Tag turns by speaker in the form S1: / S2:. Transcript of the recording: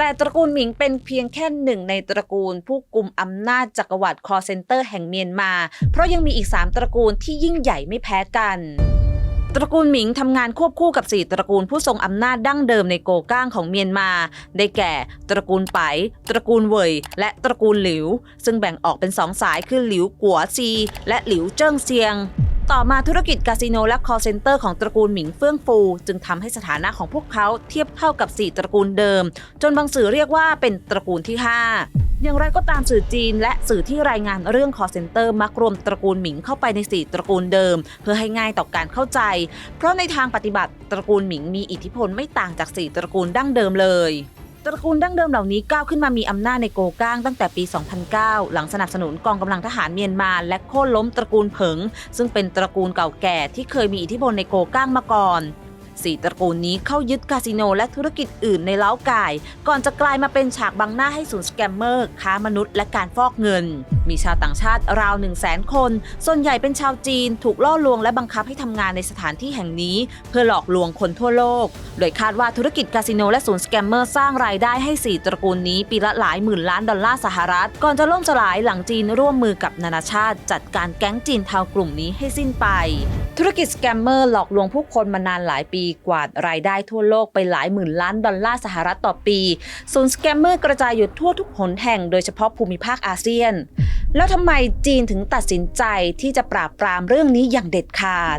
S1: แต่ตระกูลหมิงเป็นเพียงแค่หนึ่งในตระกูล ผู้กุมอำนาจจักรวรรดิคอเซนเตอร์แห่งเมียนมา เพราะยังมีอีก 3 ตระกูลที่ยิ่งใหญ่ไม่แพ้กัน ตระกูลหมิงทำงานควบคู่กับ 4 ตระกูลผู้ทรงอำนาจดั้งเดิมในโกก้างของเมียนมา ได้แก่ ตระกูลไป ตระกูลเว่ยและตระกูลหลิว ซึ่งแบ่งออกเป็นสองสายคือหลิวกัวซี และหลิวเจิ้งเซียง ต่อมาธุรกิจคาสิโนและคอเซ็นเตอร์ของตระกูลหมิงเฟื่องฟู จึงทำให้สถานะของพวกเขาเทียบเท่ากับ 4 ตระกูลเดิม จนบางสื่อเรียกว่าเป็นตระกูลที่ 5อย่างไรก็ตามสื่อจีนและสื่อที่รายงานเรื่องคอเซ็นเตอร์มักรวมตระกูลหมิงเข้าไปใน4ตระกูลเดิม เพื่อให้ง่ายต่อการเข้าใจ เพราะในทางปฏิบัติตระกูลหมิงมีอิทธิพลไม่ต่างจาก4ตระกูลดั้งเดิมเลย ตระกูลดั้งเดิมเหล่านี้ก้าวขึ้นมามีอำนาจในโกก้างตั้งแต่ปี 2009 หลังสนับสนุนกองกำลังทหารเมียนมา และโค่นล้มตระกูลเผิง ซึ่งเป็นตระกูลเก่าแก่ที่เคยมีอิทธิพลในโกก้างมาก่อน สี่ตระกูลนี้เข้ายึดคาสิโนและธุรกิจอื่นในเล้าไก่ก่อนจะกลายมาเป็นฉากบังหน้าให้ศูนย์สแกมเมอร์ ค้ามนุษย์และการฟอกเงิน มีชาวต่างชาติราว 1 0 0 0 0แสนคน ส่วนใหญ่เป็นชาวจีน ถูกล่อลวงและบังคับให้ทำงานในสถานที่แห่งนี้ เพื่อหลอกลวงคนทั่วโลก โดยคาดว่าธุรกิจคาสิโนและศูนย์สแกมเมอร์สร้างรายได้ให้ 4 ตระกูลนี้ ปีละหลายหมื่นล้านดอลลาร์สหรัฐ ก่อนจะล่มสลายหลังจีนร่วมมือกับนานาชาติ จัดการแก๊งจีนเทากลุ่มนี้ให้สิ้นไป ธุรกิจสแกมเมอร์หลอกลวงผู้คนมานานหลายปีกวาดรายได้ทั่วโลกไปหลายหมื่นล้านดอลลาร์สหรัฐต่อปีศูนย์สแกมเมอร์กระจายอยู่ทั่วทุกหนแห่งโดยเฉพาะภูมิภาคอาเซียน แล้วทำไมจีนถึงตัดสินใจที่จะปราบปรามเรื่องนี้อย่างเด็ดขาด